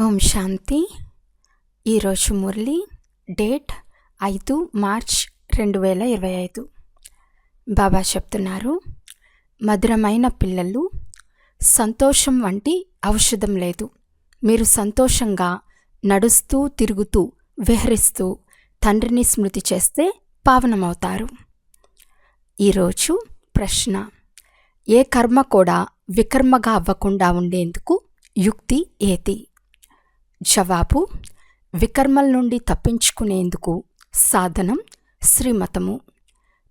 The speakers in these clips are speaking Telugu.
ఓం శాంతి. ఈరోజు మురళి డేట్ ఐదు మార్చ్ రెండు వేల ఇరవై ఐదు. బాబా చెప్తున్నారు మధురమైన పిల్లలు సంతోషం వంటి ఔషధం లేదు. మీరు సంతోషంగా నడుస్తూ తిరుగుతూ విహరిస్తూ తండ్రిని స్మృతి చేస్తే పావనమవుతారు. ఈరోజు ప్రశ్న ఏ కర్మ కూడా వికర్మగా అవ్వకుండా ఉండేందుకు యుక్తి ఏది? జవాబు వికర్మల నుండి తప్పించుకునేందుకు సాధనం శ్రీమతము.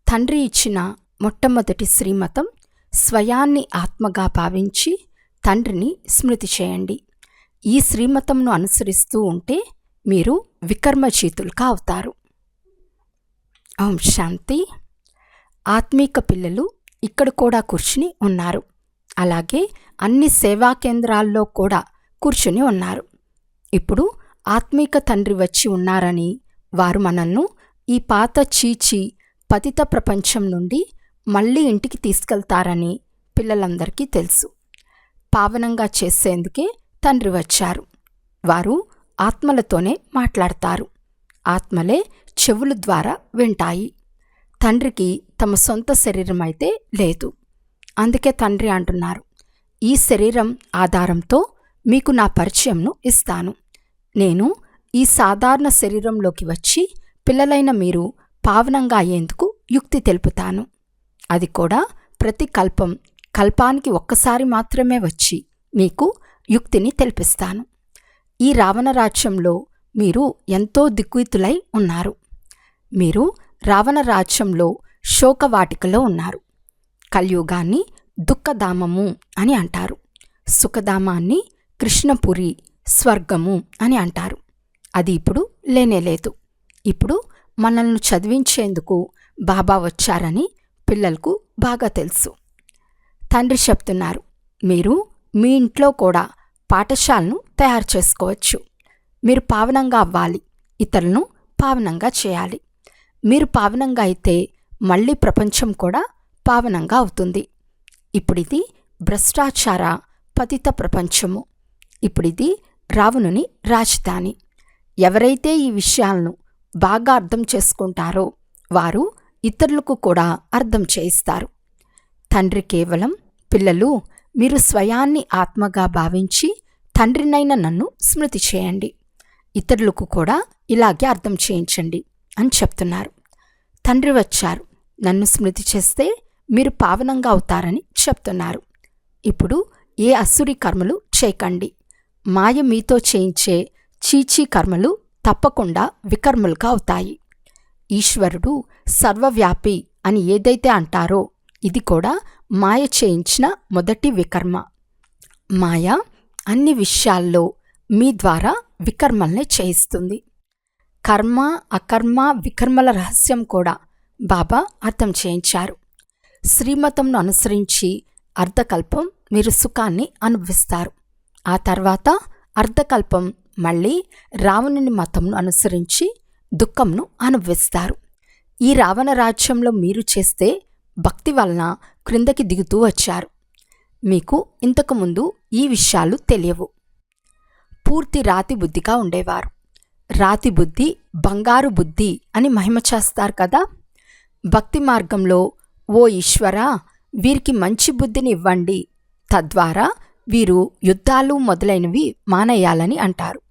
తండ్రి ఇచ్చిన మొట్టమొదటి శ్రీమతం స్వయాన్ని ఆత్మగా భావించి తండ్రిని స్మృతి చేయండి. ఈ శ్రీమతంను అనుసరిస్తూ ఉంటే మీరు వికర్మచీతులుగా అవుతారు. ఓం శాంతి. ఆత్మీక పిల్లలు ఇక్కడ కూడా కూర్చుని ఉన్నారు. అలాగే అన్ని సేవా కేంద్రాల్లో కూడా కూర్చుని ఉన్నారు. ఇప్పుడు ఆత్మీక తండ్రి వచ్చి ఉన్నారని వారు మనల్ని ఈ పాత చీచి పతిత ప్రపంచం నుండి మళ్ళీ ఇంటికి తీసుకెళ్తారని పిల్లలందరికీ తెలుసు. పావనంగా చేసేందుకే తండ్రి వచ్చారు. వారు ఆత్మలతోనే మాట్లాడతారు. ఆత్మలే చెవుల ద్వారా వింటాయి. తండ్రికి తమ సొంత శరీరం అయితే లేదు. అందుకే తండ్రి అంటున్నారు ఈ శరీరం ఆధారంతో మీకు నా పరిచయంను ఇస్తాను. నేను ఈ సాధారణ శరీరంలోకి వచ్చి పిల్లలైన మీరు పావనంగా అయ్యేందుకు యుక్తి తెలుపుతాను. అది కూడా ప్రతి కల్పం కల్పానికి ఒక్కసారి మాత్రమే వచ్చి మీకు యుక్తిని తెలిపిస్తాను. ఈ రావణ రాజ్యంలో మీరు ఎంతో దిక్కుతులై ఉన్నారు. మీరు రావణ రాజ్యంలో శోకవాటికలో ఉన్నారు. కలియుగాన్ని దుఃఖధామము అని అంటారు. సుఖధామాన్ని కృష్ణపురి స్వర్గము అని అంటారు. అది ఇప్పుడు లేనేలేదు. ఇప్పుడు మనల్ని చదివించేందుకు బాబా వచ్చారని పిల్లలకు బాగా తెలుసు. తండ్రి చెప్తున్నారు మీరు మీ ఇంట్లో కూడా పాఠశాలను తయారు చేసుకోవచ్చు. మీరు పావనంగా అవ్వాలి ఇతరులను పావనంగా చేయాలి. మీరు పావనంగా అయితే మళ్ళీ ప్రపంచం కూడా పావనంగా అవుతుంది. ఇప్పుడిది భ్రష్టాచార పతిత ప్రపంచము. ఇప్పుడిది రావణుని రాజధాని. ఎవరైతే ఈ విషయాలను బాగా అర్థం చేసుకుంటారో వారు ఇతరులకు కూడా అర్థం చేయిస్తారు. తండ్రి కేవలం పిల్లలు మీరు స్వయాన్ని ఆత్మగా భావించి తండ్రినైన నన్ను స్మృతి చేయండి. ఇతరులకు కూడా ఇలాగే అర్థం చేయించండి అని చెప్తున్నారు. తండ్రి వచ్చారు. నన్ను స్మృతి చేస్తే మీరు పావనంగా అవుతారని చెప్తున్నారు. ఇప్పుడు ఏ అసురి కర్మలు చేయకండి. మాయ మీతో చేయించే చీచీ కర్మలు తప్పకుండా వికర్మలుగా అవుతాయి. ఈశ్వరుడు సర్వవ్యాపి అని ఏదైతే అంటారో ఇది కూడా మాయ చేయించిన మొదటి వికర్మ. మాయ అన్ని విషయాల్లో మీ ద్వారా వికర్మల్ని చేయిస్తుంది. కర్మ అకర్మ వికర్మల రహస్యం కూడా బాబా అర్థం చేయించారు. శ్రీమతంను అనుసరించి అర్ధకల్పం మీరు సుఖాన్ని అనుభవిస్తారు. ఆ తర్వాత అర్ధకల్పం మళ్ళీ రావణుని మతంను అనుసరించి దుఃఖంను అనుభవిస్తారు. ఈ రావణ రాజ్యంలో మీరు చేస్తే భక్తి వలన క్రిందకి దిగుతూ వచ్చారు. మీకు ఇంతకుముందు ఈ విషయాలు తెలియవు. పూర్తి రాతి బుద్ధిగా ఉండేవారు. రాతి బుద్ధి బంగారు బుద్ధి అని మహిమ చేస్తారు కదా. భక్తి మార్గంలో ఓ ఈశ్వరా వీరికి మంచి బుద్ధిని ఇవ్వండి. తద్వారా వీరు యుద్ధాలు మొదలైనవి మానేయాలని అంటారు.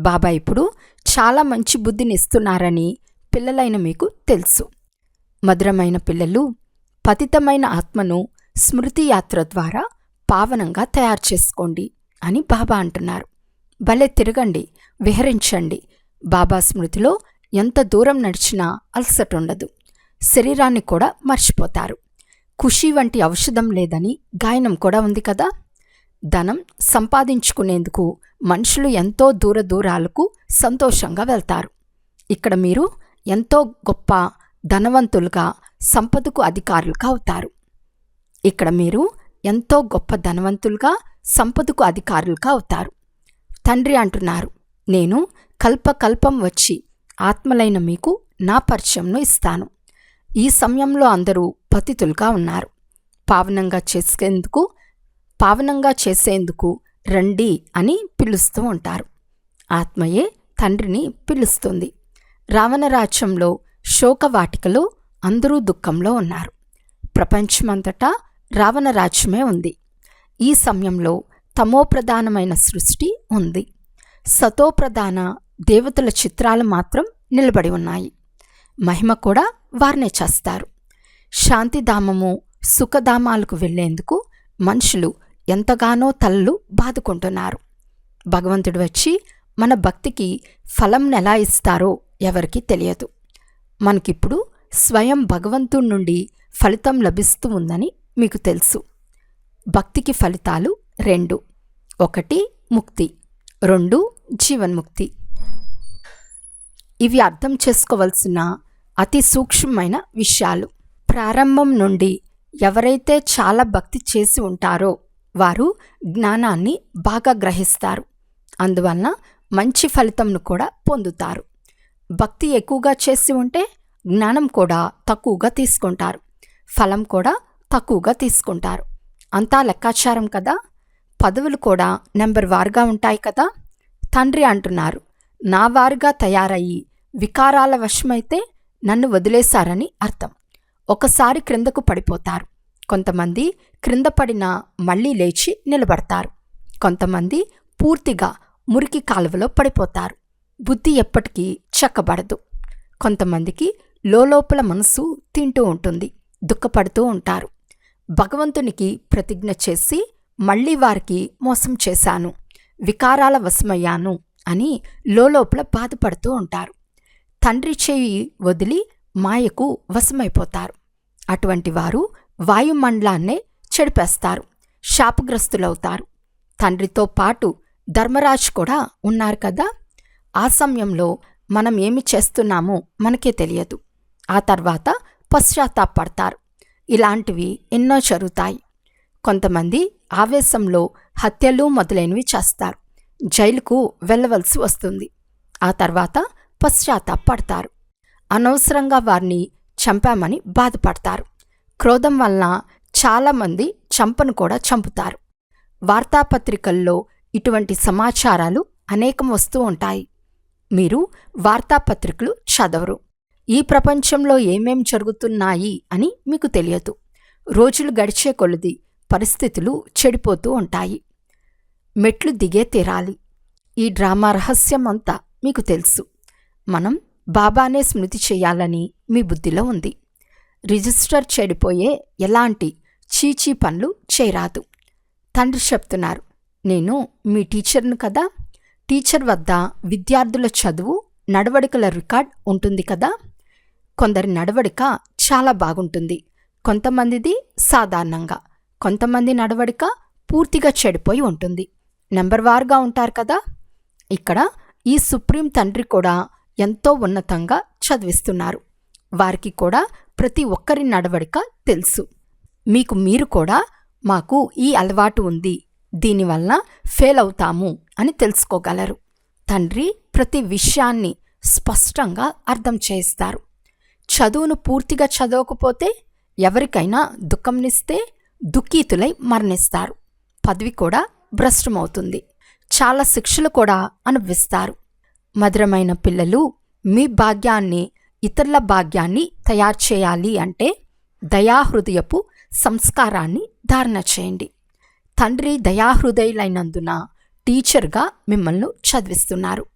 బాబా ఇప్పుడు చాలా మంచి బుద్ధిని ఇస్తున్నారని పిల్లలైన మీకు తెలుసు. మధురమైన పిల్లలు పతితమైన ఆత్మను స్మృతి యాత్ర ద్వారా పావనంగా తయారు చేసుకోండి అని బాబా అంటున్నారు. భలే తిరగండి విహరించండి. బాబా స్మృతిలో ఎంత దూరం నడిచినా అలసట ఉండదు. శరీరాన్ని కూడా మర్చిపోతారు. ఖుషి వంటి ఔషధం లేదని గాయనం కూడా ఉంది కదా? ధనం సంపాదించుకునేందుకు మనుషులు ఎంతో దూర దూరాలకు సంతోషంగా వెళ్తారు. ఇక్కడ మీరు ఎంతో గొప్ప ధనవంతులుగా సంపదకు అధికారులుగా అవుతారు. ఇక్కడ మీరు ఎంతో గొప్ప ధనవంతులుగా సంపదకు అధికారులుగా అవుతారు. తండ్రి అంటున్నారు నేను కల్పకల్పం వచ్చి ఆత్మలైన మీకు నా పరిచయంను ఇస్తాను. ఈ సమయంలో అందరూ పతితులుగా ఉన్నారు. పావనంగా చేసేందుకు పావనంగా చేసేందుకు రండి అని పిలుస్తూ ఉంటారు. ఆత్మయే తండ్రిని పిలుస్తుంది. రావణరాజ్యంలో శోకవాటికలో అందరూ దుఃఖంలో ఉన్నారు. ప్రపంచమంతటా రావణరాజ్యమే ఉంది. ఈ సమయంలో తమోప్రధానమైన సృష్టి ఉంది. సతోప్రధాన దేవతల చిత్రాలు మాత్రం నిలబడి ఉన్నాయి. మహిమ కూడా వారినే చేస్తారు. శాంతిధామము సుఖధామాలకు వెళ్ళేందుకు మనుషులు ఎంతగానో తలలు బాదుకుంటున్నారు భగవంతుడు వచ్చి మన భక్తికి ఫలం ఎలా ఇస్తారో ఎవరికీ తెలియదు. మనకిప్పుడు స్వయం భగవంతుడి నుండి ఫలితం లభిస్తూ ఉందని మీకు తెలుసు. భక్తికి ఫలితాలు రెండు. ఒకటి ముక్తి. రెండు జీవన్ముక్తి. ఇవి అర్థం చేసుకోవలసిన అతి సూక్ష్మమైన విషయాలు. ప్రారంభం నుండి ఎవరైతే చాలా భక్తి చేసి ఉంటారో వారు జ్ఞానాన్ని బాగా గ్రహిస్తారు. అందువలన మంచి ఫలితంను కూడా పొందుతారు. భక్తి ఎక్కువగా చేసి ఉంటే జ్ఞానం కూడా తక్కువగా తీసుకుంటారు. ఫలం కూడా తక్కువగా తీసుకుంటారు. అంతా లెక్కాచారం కదా? పదవులు కూడా నెంబర్ వారుగా ఉంటాయి కదా? తండ్రి అంటున్నారు నా వారుగా తయారయ్యి వికారాల వశమైతే నన్ను వదిలేశారని అర్థం. ఒకసారి క్రిందకు పడిపోతారు. కొంతమంది క్రింద పడిన మళ్ళీ లేచి నిలబడతారు. కొంతమంది పూర్తిగా మురికి కాలువలో పడిపోతారు. బుద్ధి ఎప్పటికీ చెక్కబడదు. కొంతమందికి లోపల మనసు తింటూ ఉంటుంది దుఃఖపడుతూ ఉంటారు. భగవంతునికి ప్రతిజ్ఞ చేసి మళ్ళీ వారికి మోసం చేశాను వికారాల వశమయ్యాను అని లోపల బాధపడుతూ ఉంటారు. తండ్రి చేయి వదిలి మాయకు వశమైపోతారు. అటువంటి వారు వాయుమండలాన్నే చెడిపేస్తారు శాపగ్రస్తులవుతారు. తండ్రితో పాటు ధర్మరాజు కూడా ఉన్నారు కదా? ఆ సమయంలో మనం ఏమి చేస్తున్నామో మనకే తెలియదు. ఆ తర్వాత పశ్చాత్తాపడతారు. ఇలాంటివి ఎన్నో జరుగుతాయి. కొంతమంది ఆవేశంలో హత్యలు మొదలైనవి చేస్తారు. జైలుకు వెళ్ళవలసి వస్తుంది. ఆ తర్వాత పశ్చాత్తాపడతారు. అనవసరంగా వారిని చంపామని బాధపడతారు. క్రోధం వలన చాలామంది చంపను కూడా చంపుతారు. వార్తాపత్రికల్లో ఇటువంటి సమాచారాలు అనేకం వస్తూ ఉంటాయి. మీరు వార్తాపత్రికలు చదవరు. ఈ ప్రపంచంలో ఏమేం జరుగుతున్నాయి అని మీకు తెలియదు. రోజులు గడిచే కొలది పరిస్థితులు చెడిపోతూ ఉంటాయి. మెట్లు దిగే తీరాలి. ఈ డ్రామా రహస్యం అంతా మీకు తెలుసు. మనం బాబానే స్మృతి చేయాలని మీ బుద్ధిలో ఉంది. రిజిస్టర్ చెడిపోయే ఎలాంటి చీచీ పనులు చేయరాదు. తండ్రి చెప్తున్నారు నేను మీ టీచర్ను కదా? టీచర్ వద్ద విద్యార్థుల చదువు నడవడికల రికార్డ్ ఉంటుంది కదా? కొందరి నడవడిక చాలా బాగుంటుంది. కొంతమందిది సాధారణంగా కొంతమంది నడవడిక పూర్తిగా చెడిపోయి ఉంటుంది. నెంబర్ వార్గా ఉంటారు కదా? ఇక్కడ ఈ సుప్రీం తండ్రి కూడా ఎంతో ఉన్నతంగా చదివిస్తున్నారు. వారికి కూడా ప్రతి ఒక్కరి నడవడిక తెలుసు. మీకు మీరు కూడా మాకు ఈ అలవాటు ఉంది. దీనివల్ల ఫెయిల్ అవుతాము అని తెలుసుకోగలరు. తండ్రి ప్రతి విషయాన్ని స్పష్టంగా అర్థం చేస్తారు. చదువును పూర్తిగా చదవకపోతే ఎవరికైనా దుఃఖంనిస్తే దుఃఖీతులై మరణిస్తారు. పదవి కూడా భ్రష్టమవుతుంది. చాలా శిక్షలు కూడా అనుభవిస్తారు. మధురమైన పిల్లలు మీ భాగ్యాన్ని ఇతరుల భాగ్యాన్ని తయారు చేయాలి అంటే దయాహృదయపు సంస్కారాన్ని ధారణ చేయండి. తండ్రి దయాహృదయులైనందున టీచర్గా మిమ్మల్ని చదివిస్తున్నారు.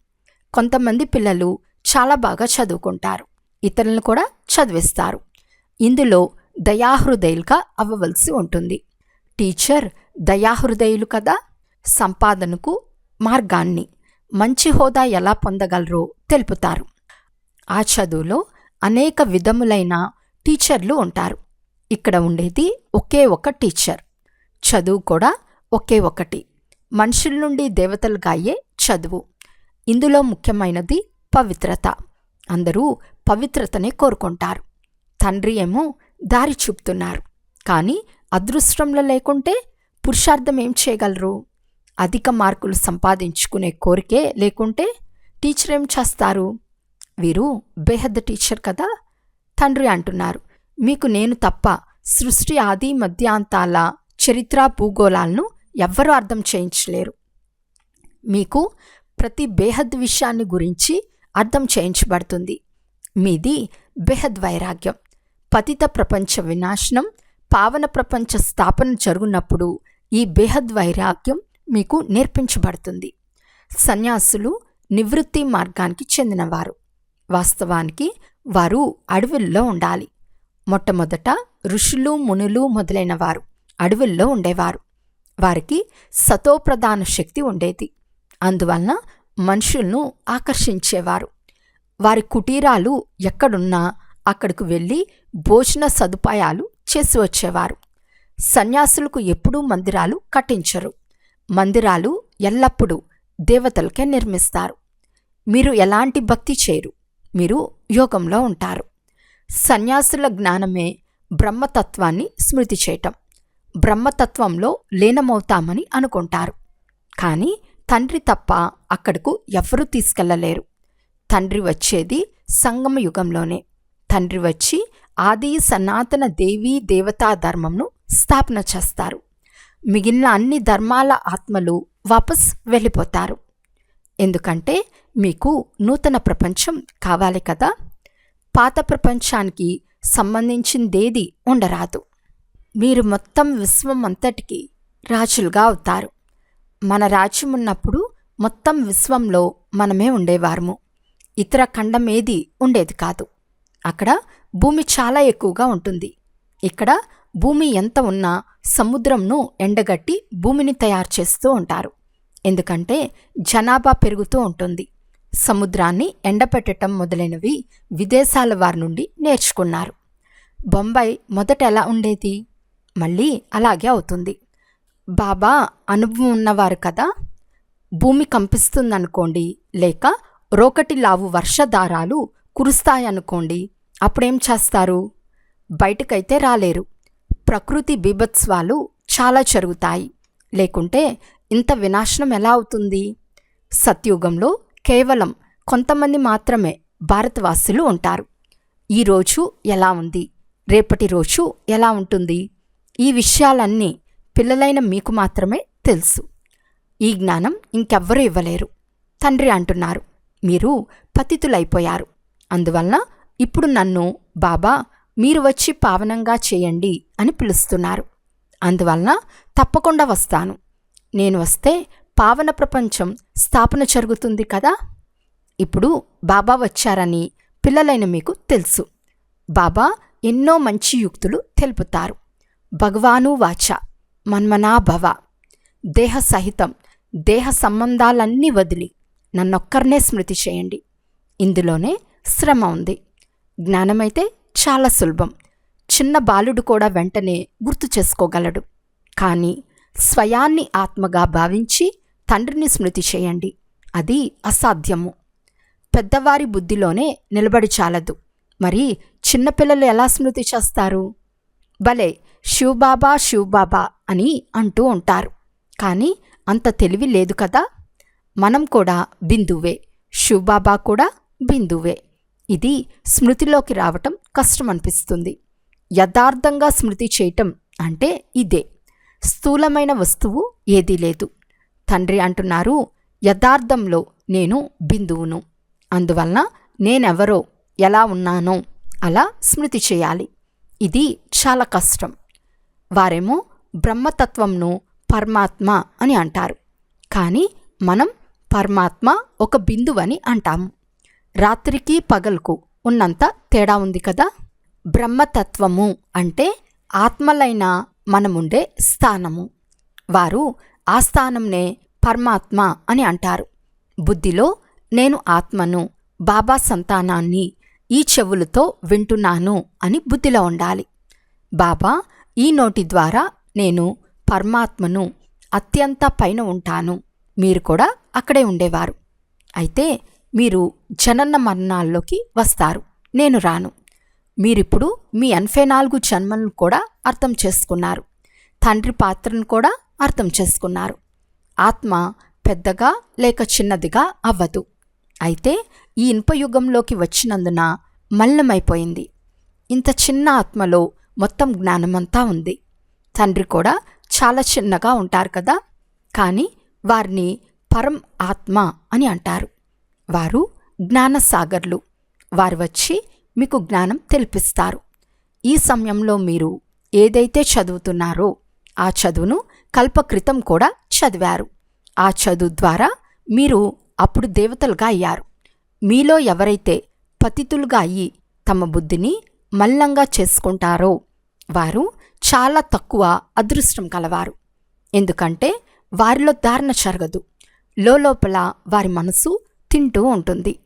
కొంతమంది పిల్లలు చాలా బాగా చదువుకుంటారు. ఇతరులను కూడా చదివిస్తారు. ఇందులో దయాహృదయులుగా అవ్వవలసి ఉంటుంది. టీచర్ దయాహృదయులు కదా? సంపాదనకు మార్గాన్ని మంచి హోదా ఎలా పొందగలరో తెలుపుతారు. ఆ చదువులో అనేక విధములైన టీచర్లు ఉంటారు. ఇక్కడ ఉండేది ఒకే ఒక టీచర్. చదువు కూడా ఒకే ఒకటి. మనుషుల నుండి దేవతలుగా అయ్యే చదువు. ఇందులో ముఖ్యమైనది పవిత్రత. అందరూ పవిత్రతనే కోరుకుంటారు. తండ్రి ఏమో దారి చూపుతున్నారు. కానీ అదృష్టంలో లేకుంటే పురుషార్థం ఏం చేయగలరు? అధిక మార్కులు సంపాదించుకునే కోరికే లేకుంటే టీచర్ ఏం చేస్తారు? వీరు బేహద్ టీచర్ కదా? తండ్రి అంటున్నారు. మీకు నేను తప్ప సృష్టి ఆది మధ్యాంతాల చరిత్ర భూగోళాలను ఎవ్వరూ అర్థం చేయించలేరు. మీకు ప్రతి బేహద్ విషయాన్ని గురించి అర్థం చేయించబడుతుంది. మీది బేహద్ వైరాగ్యం. పతిత ప్రపంచ వినాశనం పావన ప్రపంచ స్థాపన జరుగునప్పుడు ఈ బేహద్ వైరాగ్యం మీకు నేర్పించబడుతుంది. సన్యాసులు నివృత్తి మార్గానికి చెందినవారు. వాస్తవానికి వారు అడవుల్లో ఉండాలి. మొట్టమొదట ఋషులు మునులు మొదలైన వారు అడవుల్లో ఉండేవారు. వారికి సతోప్రధాన శక్తి ఉండేది. అందువలన మనుషులను ఆకర్షించేవారు. వారి కుటీరాలు ఎక్కడున్నా అక్కడికి వెళ్ళి భోజన సదుపాయాలు చేసి వచ్చేవారు. సన్యాసులకు ఎప్పుడూ మందిరాలు కట్టించరు. మందిరాలు ఎల్లప్పుడూ దేవతలకే నిర్మిస్తారు. మీరు ఎలాంటి భక్తి చేయరు. మీరు యోగంలో ఉంటారు. సన్యాసుల జ్ఞానమే బ్రహ్మతత్వాన్ని స్మృతి చేయటం. బ్రహ్మతత్వంలో లీనమవుతామని అనుకుంటారు. కానీ తండ్రి తప్ప అక్కడకు ఎవరూ తీసుకెళ్ళలేరు. తండ్రి వచ్చేది సంగమ యుగంలోనే. తండ్రి వచ్చి ఆది సనాతన దేవీ దేవతా ధర్మంను స్థాపన చేస్తారు. మిగిలిన అన్ని ధర్మాల ఆత్మలు వాపస్ వెళ్ళిపోతారు. ఎందుకంటే మీకు నూతన ప్రపంచం కావాలి కదా? పాత ప్రపంచానికి సంబంధించిందేది ఉండరాదు. మీరు మొత్తం విశ్వం అంతటికి రాజులుగా అవుతారు. మన రాజ్యం ఉన్నప్పుడు మొత్తం విశ్వంలో మనమే ఉండేవారము. ఇతర ఖండం ఏది ఉండేది కాదు. అక్కడ భూమి చాలా ఎక్కువగా ఉంటుంది. ఇక్కడ భూమి ఎంత ఉన్నా సముద్రంను ఎండగట్టి భూమిని తయారు చేస్తూ ఉంటారు. ఎందుకంటే జనాభా పెరుగుతూ ఉంటుంది. సముద్రాన్ని ఎండపెట్టడం మొదలైనవి విదేశాల వారి నుండి నేర్చుకున్నారు. బొంబాయి మొదట ఎలా ఉండేది? మళ్ళీ అలాగే అవుతుంది. బాబా అనుభవం ఉన్నవారు కదా? భూమి కంపిస్తుందనుకోండి లేక రోకటి లావు వర్షధారాలు కురుస్తాయనుకోండి అప్పుడేం చేస్తారు? బయటకైతే రాలేరు. ప్రకృతి బీభత్స్వాలు చాలా జరుగుతాయి. లేకుంటే ఇంత వినాశనం ఎలా అవుతుంది? సత్యుగంలో కేవలం కొంతమంది మాత్రమే భారతవాసులు ఉంటారు. ఈరోజు ఎలా ఉంది? రేపటి రోజు ఎలా ఉంటుంది? ఈ విషయాలన్నీ పిల్లలైన మీకు మాత్రమే తెలుసు. ఈ జ్ఞానం ఇంకెవ్వరూ ఇవ్వలేరు. తండ్రి అంటున్నారు మీరు పతితులైపోయారు. అందువలన ఇప్పుడు నన్ను బాబా మీరు వచ్చి పావనంగా చేయండి అని పిలుస్తున్నారు. అందువలన తప్పకుండా వస్తాను. నేను వస్తే పావన ప్రపంచం స్థాపన జరుగుతుంది కదా? ఇప్పుడు బాబా వచ్చారని పిల్లలైన మీకు తెలుసు. బాబా ఎన్నో మంచి యుక్తులు తెలుపుతారు. భగవాను వాచ మన్మనా భవ దేహ సహితం దేహ సంబంధాలన్నీ వదిలి నన్నొక్కరినే స్మృతి చేయండి. ఇందులోనే శ్రమ ఉంది. జ్ఞానమైతే చాలా సులభం. చిన్న బాలుడు కూడా వెంటనే గుర్తు చేసుకోగలడు. కానీ స్వయాన్ని ఆత్మగా భావించి తండ్రిని స్మృతి చేయండి. అది అసాధ్యము. పెద్దవారి బుద్ధిలోనే నిలబడి చాలదు. మరి చిన్నపిల్లలు ఎలా స్మృతి చేస్తారు? భలే! శివబాబా శివబాబా అని అంటూ ఉంటారు. కానీ అంత తెలివి లేదు కదా? మనం కూడా బిందువే. శివబాబా కూడా బిందువే. ఇది స్మృతిలోకి రావటం కష్టం అనిపిస్తుంది యథార్థంగా స్మృతి చేయటం అంటే ఇదే. స్థూలమైన వస్తువు ఏదీ లేదు. తండ్రి అంటున్నారు యథార్థంలో నేను బిందువును. అందువలన నేనెవరో ఎలా ఉన్నానో అలా స్మృతి చేయాలి. ఇది చాలా కష్టం. వారేమో బ్రహ్మతత్వంను పరమాత్మ అని అంటారు. కానీ మనం పరమాత్మ ఒక బిందువని అంటాము. రాత్రికి పగలుకు ఉన్నంత తేడా ఉంది కదా? బ్రహ్మతత్వము అంటే ఆత్మలైన మనముండే స్థానము. వారు ఆ స్థానంనే పరమాత్మ అని అంటారు. బుద్ధిలో నేను ఆత్మను బాబా సంతానాన్ని ఈ చెవులతో వింటున్నాను అని బుద్ధిలో ఉండాలి. బాబా ఈ నోటి ద్వారా నేను పరమాత్మను అత్యంత పైన ఉంటాను. మీరు కూడా అక్కడే ఉండేవారు. అయితే మీరు జనన మరణాల్లోకి వస్తారు. నేను రాను. మీరిప్పుడు మీ ఎనభై నాలుగు జన్మలను కూడా అర్థం చేసుకున్నారు. తండ్రి పాత్రను కూడా అర్థం చేసుకున్నారు. ఆత్మ పెద్దగా లేక చిన్నదిగా అవ్వదు. అయితే ఈ ఇనుపయుగంలోకి వచ్చినందున మల్లమైపోయింది. ఇంత చిన్న ఆత్మలో మొత్తం జ్ఞానమంతా ఉంది. తండ్రి కూడా చాలా చిన్నగా ఉంటారు కదా? కానీ వారిని పరం ఆత్మ అని అంటారు. వారు జ్ఞానసాగర్లు. వారు వచ్చి మీకు జ్ఞానం తెలిపిస్తారు. ఈ సమయంలో మీరు ఏదైతే చదువుతున్నారో ఆ చదువును కల్పకృతం కూడా చదివారు. ఆ చదువు ద్వారా మీరు అప్పుడు దేవతలుగా అయ్యారు. మీలో ఎవరైతే పతితులుగా అయ్యి తమ బుద్ధిని మల్లంగా చేసుకుంటారో వారు చాలా తక్కువ అదృష్టం కలవారు. ఎందుకంటే వారిలో ధారణ జరగదు. లోపల వారి మనసు తింటూ ఉంటుంది.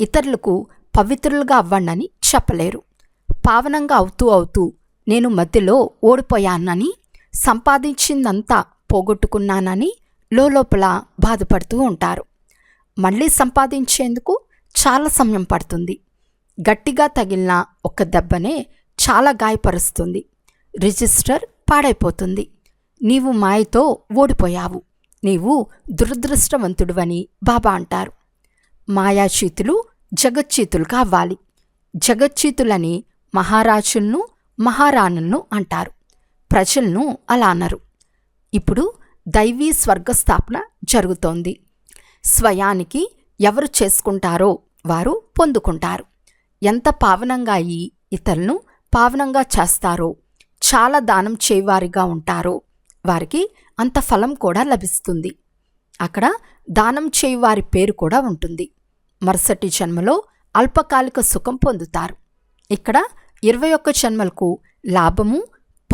ఇతరులకు పవిత్రులుగా అవ్వండని చెప్పలేరు. పావనంగా అవుతూ అవుతూ నేను మధ్యలో ఓడిపోయానని సంపాదించిందంతా పోగొట్టుకున్నానని లోపల బాధపడుతూ ఉంటారు. మళ్ళీ సంపాదించేందుకు చాలా సమయం పడుతుంది. గట్టిగా తగిలిన ఒక దెబ్బనే చాలా గాయపరుస్తుంది. రిజిస్టర్ పాడైపోతుంది. నీవు మాయతో ఓడిపోయావు. నీవు దురదృష్టవంతుడువని బాబా అంటారు. మాయాచీతులు జగచ్చీతులు కావాలి జగచ్చీతులని మహారాజులను మహారాణులను అంటారు. ప్రజలను అలా అన్నారు. ఇప్పుడు దైవీ స్వర్గస్థాపన జరుగుతోంది. స్వయానికి ఎవరు చేసుకుంటారో వారు పొందుకుంటారు. ఎంత పావనంగా అయి ఇతరులను పావనంగా చేస్తారో చాలా దానం చేయవారిగా ఉంటారో వారికి అంత ఫలం కూడా లభిస్తుంది. అక్కడ దానం చేయువారి పేరు కూడా ఉంటుంది. మరుసటి జన్మలో అల్పకాలిక సుఖం పొందుతారు. ఇక్కడ ఇరవై ఒక్క జన్మలకు లాభము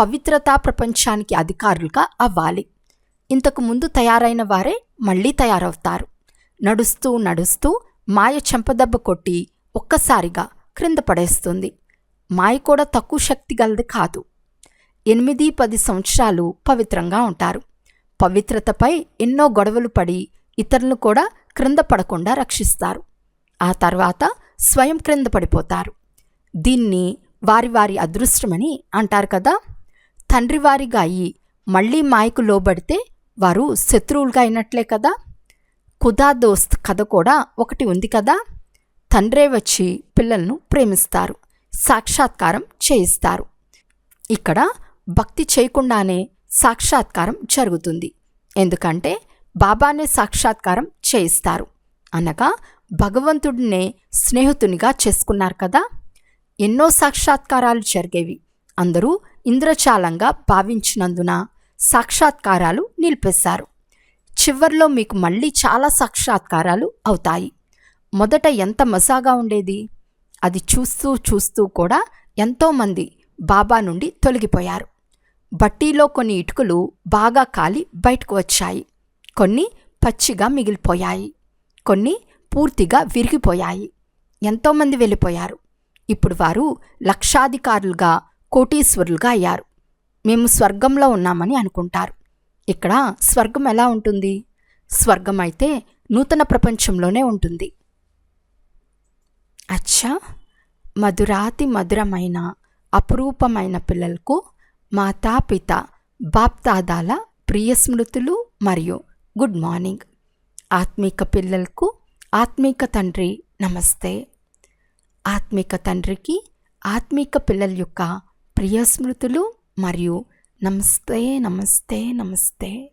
పవిత్రతా ప్రపంచానికి అధికారులుగా అవ్వాలి. ఇంతకు ముందు తయారైన వారే మళ్ళీ తయారవుతారు. నడుస్తూ నడుస్తూ మాయ చెంపదెబ్బ కొట్టి ఒక్కసారిగా క్రింద పడేస్తుంది. మాయ కూడా తక్కువ శక్తి గలది కాదు. ఎనిమిది పది సంవత్సరాలు పవిత్రంగా ఉంటారు. పవిత్రతపై ఎన్నో గొడవలు పడి ఇతరులు కూడా క్రింద పడకుండా రక్షిస్తారు. ఆ తర్వాత స్వయం క్రింద పడిపోతారు. దీన్ని వారి వారి అదృష్టమని అంటారు కదా? తండ్రి వారిగా అయి మళ్ళీ మాయకు లోబడితే వారు శత్రువులుగా అయినట్లే కదా ఖుదా దోస్త్ కథ కూడా ఒకటి ఉంది కదా? తండ్రే వచ్చి పిల్లలను ప్రేమిస్తారు. సాక్షాత్కారం చేయిస్తారు. ఇక్కడ భక్తి చేయకుండానే సాక్షాత్కారం జరుగుతుంది. ఎందుకంటే బాబానే సాక్షాత్కారం చేయిస్తారు. అనగా భగవంతుడినే స్నేహితునిగా చేసుకున్నారు కదా? ఎన్నో సాక్షాత్కారాలు జరిగేవి. అందరూ ఇంద్రచాలంగా భావించినందున సాక్షాత్కారాలు నిలిపేశారు. చివర్లో మీకు మళ్ళీ చాలా సాక్షాత్కారాలు అవుతాయి. మొదట ఎంత మజాగా ఉండేది? అది చూస్తూ చూస్తూ కూడా ఎంతోమంది బాబా నుండి తొలగిపోయారు. బట్టీలో కొన్ని ఇటుకలు బాగా కాలి బయటకు వచ్చాయి. కొన్ని పచ్చిగా మిగిలిపోయాయి. కొన్ని పూర్తిగా విరిగిపోయాయి. ఎంతోమంది వెళ్ళిపోయారు. ఇప్పుడు వారు లక్షాధికారులుగా కోటీశ్వరులుగా అయ్యారు. మేము స్వర్గంలో ఉన్నామని అనుకుంటారు. ఇక్కడ స్వర్గం ఎలా ఉంటుంది? స్వర్గం అయితే నూతన ప్రపంచంలోనే ఉంటుంది. అచ్చా! మధురాతి మధురమైన అపురూపమైన పిల్లలకు మాతాపిత బాప్తాదాల ప్రియ స్మృతులు మరియు గుడ్ మార్నింగ్. ఆత్మిక పిల్లలకు ఆత్మిక తండ్రి నమస్తే. ఆత్మిక తండ్రికి ఆత్మిక పిల్లల యొక్క ప్రియ స్మృతులు మరియు నమస్తే నమస్తే నమస్తే.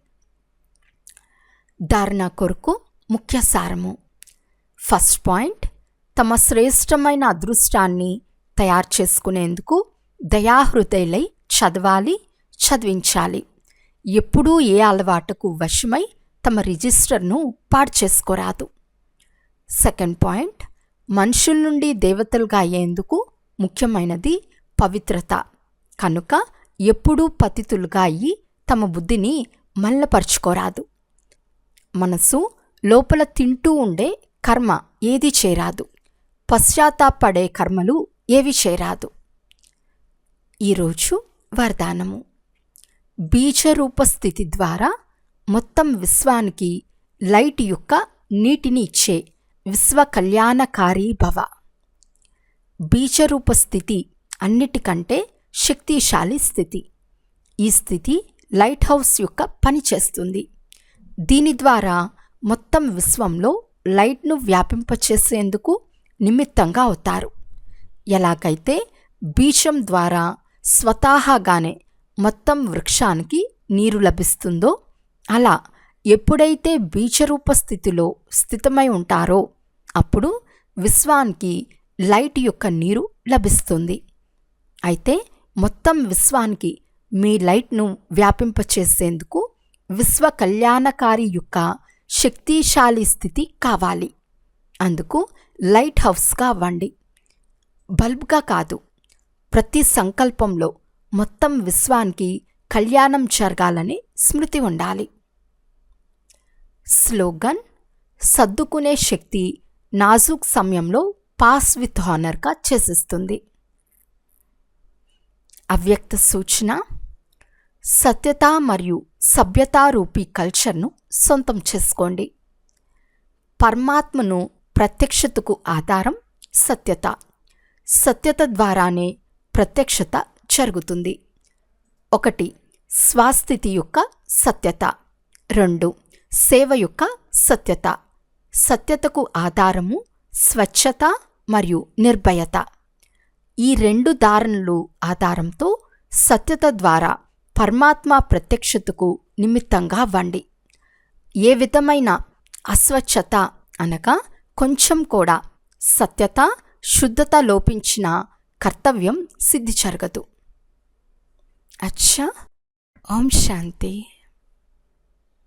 ధారణ కొరకు ముఖ్య సారము. ఫస్ట్ పాయింట్ తమ శ్రేష్టమైన అదృష్టాన్ని తయారు చేసుకునేందుకు దయాహృదయులై చదవాలి చదివించాలి. ఎప్పుడూ ఏ అలవాటుకు వశమై తమ రిజిస్టర్ను పాడు చేసుకోరాదు. సెకండ్ పాయింట్ మనుషుల నుండి దేవతలుగా అయ్యేందుకు ముఖ్యమైనది పవిత్రత. కనుక ఎప్పుడూ పతితులుగా అయ్యి తమ బుద్ధిని మల్లపరుచుకోరాదు. మనసు లోపల తింటూ ఉండే కర్మ ఏది చేరాదు. పశ్చాత్తాపడే కర్మలు ఏవి చేరాదు. ఈరోజు వరదానము. బీజరూప స్థితి ద్వారా మొత్తం విశ్వానికి లైట్ యొక్క నీటిని ఇచ్చే విశ్వ కళ్యాణకారి భవ. బీజరూప స్థితి అన్నిటికంటే శక్తిశాలి స్థితి. ఈ స్థితి లైట్ హౌస్ యొక్క పని చేస్తుంది. దీని ద్వారా మొత్తం విశ్వంలో లైట్ను వ్యాపింపచేసేందుకు నిమిత్తంగా అవుతారు. ఎలాగైతే బీజం ద్వారా స్వతహాగానే మొత్తం వృక్షానికి నీరు లభిస్తుందో అలా ఎప్పుడైతే బీజరూప స్థితిలో స్థితమై ఉంటారో అప్పుడు విశ్వానికి లైట్ యొక్క నీరు లభిస్తుంది. అయితే మొత్తం విశ్వానికి మీ లైట్ను వ్యాపింపచేసేందుకు విశ్వ కళ్యాణకారి యొక్క శక్తిశాలి స్థితి కావాలి. అందుకు లైట్ హౌస్గా అవ్వండి బల్బ్గా కాదు ప్రతి సంకల్పంలో మొత్తం విశ్వానికి కళ్యాణం జరగాలని స్మృతి ఉండాలి. స్లోగన్ సర్దుకునే శక్తి నాజూక్ సమయంలో పాస్ విత్ హానర్గా చేసిస్తుంది. అవ్యక్త సూచన సత్యత మరియు సభ్యతారూపీ కల్చర్ను సొంతం చేసుకోండి. పరమాత్మను ప్రత్యక్షతకు ఆధారం సత్యత. సత్యత ద్వారానే ప్రత్యక్షత జరుగుతుంది. ఒకటి స్వాస్థితి యొక్క సత్యత. రెండు సేవ యొక్క సత్యత. సత్యతకు ఆధారము స్వచ్ఛత మరియు నిర్భయత. ఈ రెండు ధారణలు ఆధారంతో సత్యత ద్వారా పరమాత్మ ప్రత్యక్షతకు నిమిత్తంగా అవ్వండి ఏ విధమైన అస్వచ్ఛత అనగా కొంచెం కూడా సత్యత శుద్ధత లోపించిన కర్తవ్యం సిద్ధి జరగదు. అచ్చా! ఓం శాంతి.